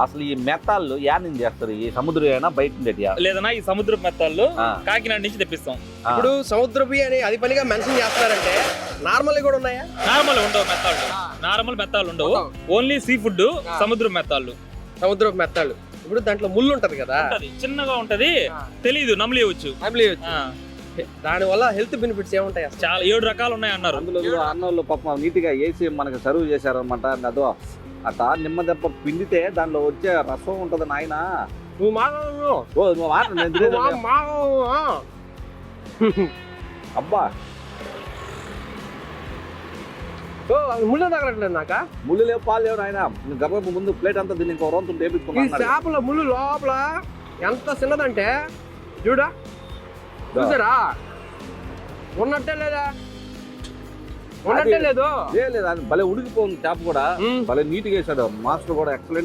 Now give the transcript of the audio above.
అసలు ఈ మెత్తాళ్ళు యాడ్ నుంచి చేస్తారు? ఈ సముద్రం అయినా బయట లేదన్నా ఈ సముద్ర మెత్తాలు ఆ. కాకినాడ నుంచి తెప్పిస్తాం. ఇప్పుడు సముద్రపు అని అది పనిగా మెన్షన్ చేస్తున్నారంటే నార్మల్ కూడా ఉన్నాయా? నార్మల్ ఉండవు మెత్తాళ్ళు. నార్మల్ మెత్తాలు ఉండవు. ఓన్లీ సీ ఫుడ్ సముద్ర మెత్తాళ్ళు. సముద్రపు మెత్తాళ్ళు. ఇప్పుడు దాంట్లో ముళ్ళు ఉంటది కదా. చిన్నగా ఉంటది. తెలీదు నమ్మలేవచ్చు ఆ, దాని వల్ల హెల్త్ బెనిఫిట్స్ ఏముంటాయి చాలా ఏడు రకాలు ఉన్నాయి అన్నారు అందులో అన్నోళ్ళు పాపం నీట్గా వేసి మనకు సర్వ్ చేశారనమాట అదో అట్లా నిమ్మ దెబ్బ పిండితే దానిలో వచ్చే రసం ఉంటది నాయన. నువ్వు మాట్లాడు. అబ్బా. ముళ్ళు తగలట్లేదు నాక? ముళ్ళు లేవు పాలు లేవు నాయన. గర్భపు ముందు ప్లేట్ అంతా దీన్ని ఇంకో రోజు ఈ చేపల ముళ్ళు లోపల ఎంత చిన్నదంటే చూడా. చూసారా? ఉన్నట్టే లేదా? ఉన్నట్టే లేదు. లేదు అది భలే ఉడికిపోతుంది చేప కూడా. భలే నీట్గా వేసాడు మాస్టర్ కూడా ఎక్సలెంట్